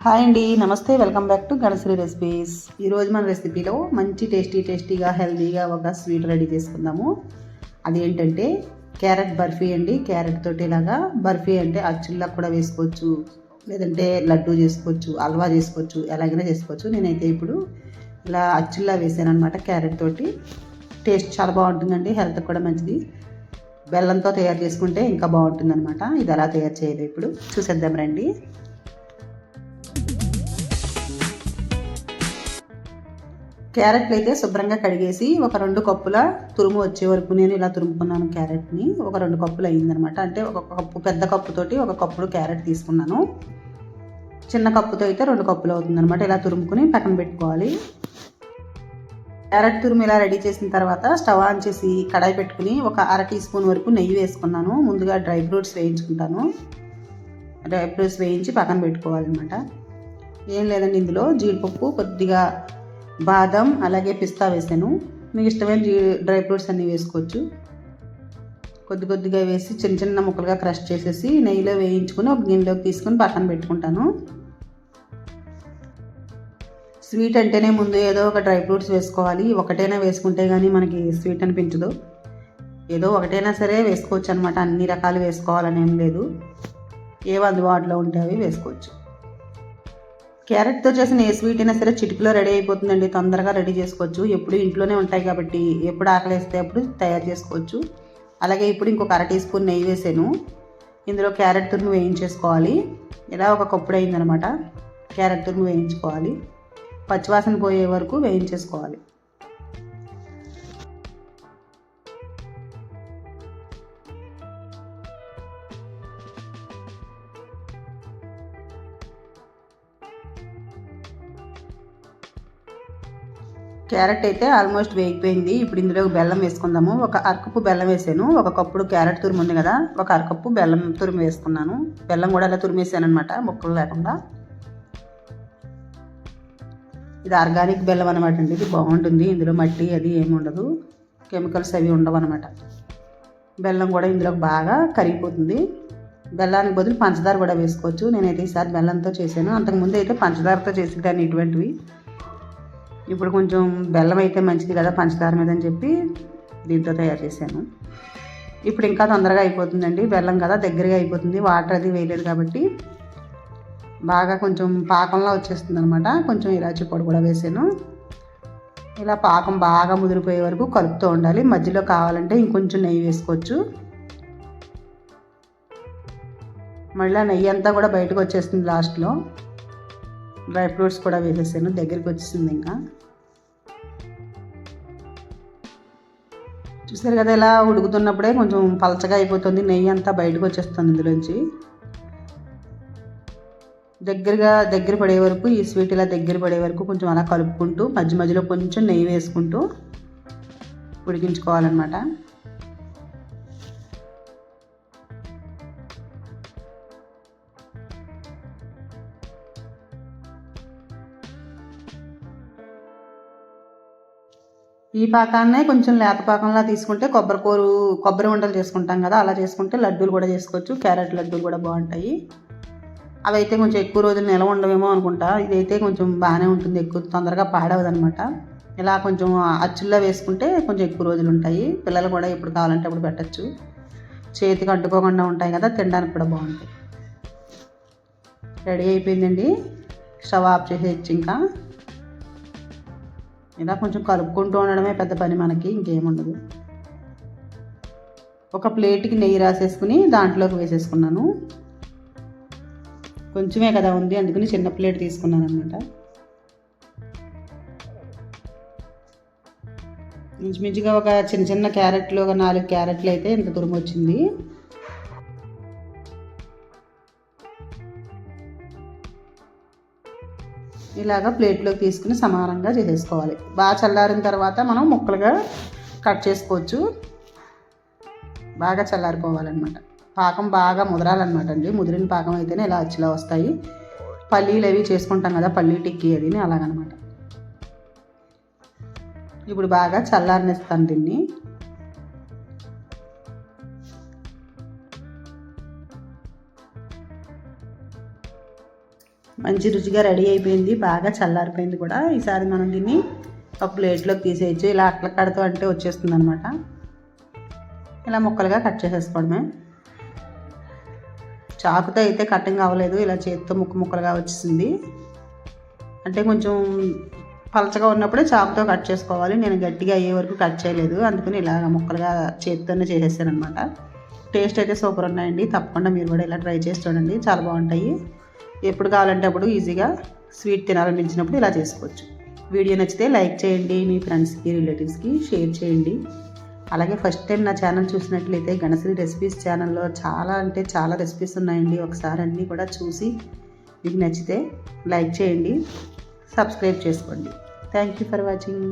Hi అండి నమస్తే welcome back to Ganashri recipes. ఈరోజు మన రెసిపీలో మంచి టేస్టీ టేస్టీగా హెల్తీగా ఒక స్వీట్ రెడీ చేసుకుందాము. అది ఏంటంటే క్యారెట్ బర్ఫీ అండి. క్యారెట్ తోటి ఇలాగా బర్ఫీ అంటే అచ్చుల్లా కూడా వేసుకోవచ్చు. లేదంటే లడ్డు చేసుకోవచ్చు హల్వా చేసుకోవచ్చు ఎలాగైనా చేసుకోవచ్చు. నేనైతే ఇప్పుడు ఇలా అచ్చుల్లా వేసాను అనమాట క్యారెట్ తోటి. టేస్ట్ చాలా బాగుంటుందండి హెల్త్ కూడా మంచిది. బెల్లంతో తయారు చేసుకుంటే ఇంకా బాగుంటుంది అనమాట ఇది ఎలా తయారు చేయాలి ఇప్పుడు చూసేద్దాం రండి. క్యారెట్లు అయితే శుభ్రంగా కడిగేసి ఒక రెండు కప్పుల తురుము వచ్చే వరకు నేను ఇలా తురుముకున్నాను క్యారెట్ని. ఒక రెండు కప్పులు అయ్యిందనమాట అంటే ఒక కప్పు పెద్ద కప్పుతోటి ఒక కప్పుడు క్యారెట్ తీసుకున్నాను. చిన్న కప్పుతో అయితే రెండు కప్పులు అవుతుందనమాట ఇలా తురుముకుని పక్కన పెట్టుకోవాలి. క్యారెట్ తురుము ఇలా రెడీ చేసిన తర్వాత స్టవ్ ఆన్ చేసి కడాయి పెట్టుకుని ఒక అర టీ స్పూన్ వరకు నెయ్యి వేసుకున్నాను. ముందుగా డ్రై ఫ్రూట్స్ వేయించుకుంటాను. డ్రై ఫ్రూట్స్ వేయించి పక్కన పెట్టుకోవాలన్నమాట. ఏం లేదండి ఇందులో జీడిపప్పు కొద్దిగా బాదం అలాగే పిస్తా వేసాను. మీకు ఇష్టమైన డ్రై ఫ్రూట్స్ అన్నీ వేసుకోవచ్చు. కొద్ది కొద్దిగా వేసి చిన్న చిన్న ముక్కలుగా క్రష్ చేసేసి నెయ్యిలో వేయించుకొని ఒక గిన్నెలోకి తీసుకొని పక్కన పెట్టుకుంటాను. స్వీట్ అంటేనే ముందు ఏదో ఒక డ్రై ఫ్రూట్స్ వేసుకోవాలి. ఒకటైనా వేసుకుంటే కానీ మనకి స్వీట్ అనిపించదు. ఏదో ఒకటైనా సరే వేసుకోవచ్చు అనమాట అన్ని రకాలు వేసుకోవాలని ఏం లేదు. ఏవి అందుబాటులో ఉంటే అవి వేసుకోవచ్చు. క్యారెట్తో చేసిన ఏ స్వీట్ అయినా సరే చిటికలో రెడీ అయిపోతుందండి. తొందరగా రెడీ చేసుకోవచ్చు. ఎప్పుడు ఇంట్లోనే ఉంటాయి కాబట్టి ఎప్పుడు ఆకలి వేస్తే అప్పుడు తయారు చేసుకోవచ్చు. అలాగే ఇప్పుడు ఇంకొక అర టీ స్పూన్ నెయ్యి వేసాను. ఇందులో క్యారెట్ తురుము వేయించేసుకోవాలి. ఇలా ఒక కప్పుడు అయిందనమాట. క్యారెట్ తురుము వేయించుకోవాలి. పచ్చివాసన పోయే వరకు వేయించేసుకోవాలి. క్యారెట్ అయితే ఆల్మోస్ట్ వేగిపోయింది. ఇప్పుడు ఇందులో బెల్లం వేసుకుందాము. ఒక అరకప్పు బెల్లం వేసాను. ఒక కప్పుడు క్యారెట్ తురుము ఉంది కదా ఒక అరకప్పు బెల్లం తురుము వేసుకున్నాను. బెల్లం కూడా అలా తురిమేసాను అనమాట ముక్కలు లేకుండా. ఇది ఆర్గానిక్ బెల్లం అనమాట అండి. ఇది బాగుంటుంది. ఇందులో మట్టి అది ఏమి ఉండదు. కెమికల్స్ అవి ఉండవు అనమాట బెల్లం కూడా ఇందులో బాగా కరిగిపోతుంది. బెల్లానికి బదులు పంచదార కూడా వేసుకోవచ్చు. నేనైతే ఈసారి బెల్లంతో చేశాను. అంతకుముందు అయితే పంచదారతో చేసేదాన్ని ఇటువంటివి. ఇప్పుడు కొంచెం బెల్లం అయితే మంచిది కదా పంచదార మీద అని చెప్పి దీంతో తయారు చేశాను. ఇప్పుడు ఇంకా తొందరగా అయిపోతుందండి. బెల్లం కదా దగ్గరగా అయిపోతుంది. వాటర్ అది వేయలేదు కాబట్టి బాగా కొంచెం పాకంలో వచ్చేస్తుంది అనమాట కొంచెం ఇలాచి పొడి కూడా వేసాను. ఇలా పాకం బాగా ముదిరిపోయే వరకు కలుపుతూ ఉండాలి. మధ్యలో కావాలంటే ఇంకొంచెం నెయ్యి వేసుకోవచ్చు. మళ్ళీ నెయ్యి అంతా కూడా బయటకు వచ్చేస్తుంది లాస్ట్లో. డ్రై ఫ్రూట్స్ కూడా వేసేసాను. దగ్గరికి వచ్చేసింది ఇంకా. చూసారు కదా ఇలా ఉడుకుతున్నప్పుడే కొంచెం పలచగా అయిపోతుంది. నెయ్యి అంతా బయటకు వచ్చేస్తుంది ఇందులోంచి. దగ్గరగా దగ్గర పడే వరకు ఈ స్వీట్ ఇలా దగ్గర పడే వరకు కొంచెం అలా కలుపుకుంటూ మధ్య మధ్యలో కొంచెం నెయ్యి వేసుకుంటూ ఉడికించుకోవాలన్నమాట. ఈ పాకాన్నే కొంచెం లేత పాకంలా తీసుకుంటే కొబ్బరి కూరు కొబ్బరి ఉండలు చేసుకుంటాం కదా అలా చేసుకుంటే లడ్డూలు కూడా చేసుకోవచ్చు. క్యారెట్ లడ్డూలు కూడా బాగుంటాయి. అవైతే కొంచెం ఎక్కువ రోజులు నిలవ ఉండవేమో అనుకుంటా. ఇదైతే కొంచెం బాగానే ఉంటుంది. ఎక్కువ తొందరగా పాడవదనమాట. ఇలా కొంచెం అచ్చుల్లో వేసుకుంటే కొంచెం ఎక్కువ రోజులు ఉంటాయి. పిల్లలు కూడా ఎప్పుడు కావాలంటే అప్పుడు పెట్టచ్చు. చేతికి అడ్డుకోకుండా ఉంటాయి కదా తినడానికి కూడా బాగుంటాయి. రెడీ అయిపోయిందండి. స్టవ్ ఆఫ్ చేసేయచ్చు ఇంకా. ఇలా కొంచెం కలుపుకుంటూ ఉండడమే పెద్ద పని మనకి ఇంకేముండదు ఒక ప్లేట్కి నెయ్యి రాసేసుకుని దాంట్లోకి వేసేసుకున్నాను. కొంచెమే కదా ఉంది అందుకని చిన్న ప్లేట్ తీసుకున్నాను అనమాట మించుమించుగా ఒక చిన్న చిన్న క్యారెట్లు ఒక నాలుగు క్యారెట్లు అయితే ఇంత దూరం వచ్చింది ఇలాగ ప్లేట్లోకి తీసుకుని సమానంగా చేసేసుకోవాలి. బాగా చల్లారిన తర్వాత మనం ముక్కలుగా కట్ చేసుకోవచ్చు. బాగా చల్లారిపోవాలన్నమాట. పాకం బాగా ముదరాలన్నమాట అండి. ముదిరిన పాకం అయితేనే ఇలా అచ్చిలా వస్తాయి. పల్లీలు అవి చేసుకుంటాం కదా పల్లీ టిక్కీ అది అలాగనమాట. ఇప్పుడు బాగా చల్లారనిస్తాను దీన్ని. మంచి రుచిగా రెడీ అయిపోయింది బాగా చల్లారిపోయింది కూడా. ఈసారి మనం దీన్ని ఒక ప్లేట్లోకి తీసేయచ్చు. ఇలా అట్ల కడతా అంటే వచ్చేస్తుంది అనమాట ఇలా ముక్కలుగా కట్ చేసేసుకోవడమే. చాకుతో అయితే కటింగ్ అవ్వలేదు ఇలా చేతితో ముక్క ముక్కలుగా వచ్చేసింది. అంటే కొంచెం పలచగా ఉన్నప్పుడే చాకుతో కట్ చేసుకోవాలి. నేను గట్టిగా అయ్యే వరకు కట్ చేయలేదు. అందుకని ఇలా ముక్కలుగా చేతితోనే చేసేసాను అనమాట టేస్ట్ అయితే సూపర్ ఉన్నాయండి. తప్పకుండా మీరు కూడా ఇలా ట్రై చేసి చూడండి. చాలా బాగుంటాయి. ఎప్పుడు కావాలంటే అప్పుడు ఈజీగా స్వీట్ తినాలనిపించినప్పుడు ఇలా చేసుకోవచ్చు. వీడియో నచ్చితే లైక్ చేయండి మీ ఫ్రెండ్స్కి రిలేటివ్స్కి షేర్ చేయండి. అలాగే ఫస్ట్ టైం నా ఛానల్ చూసినట్లయితే గణశ్రీ రెసిపీస్ ఛానల్లో చాలా అంటే చాలా రెసిపీస్ ఉన్నాయండి. ఒకసారి అన్నీ కూడా చూసి మీకు నచ్చితే లైక్ చేయండి సబ్స్క్రైబ్ చేసుకోండి. Thank you for watching.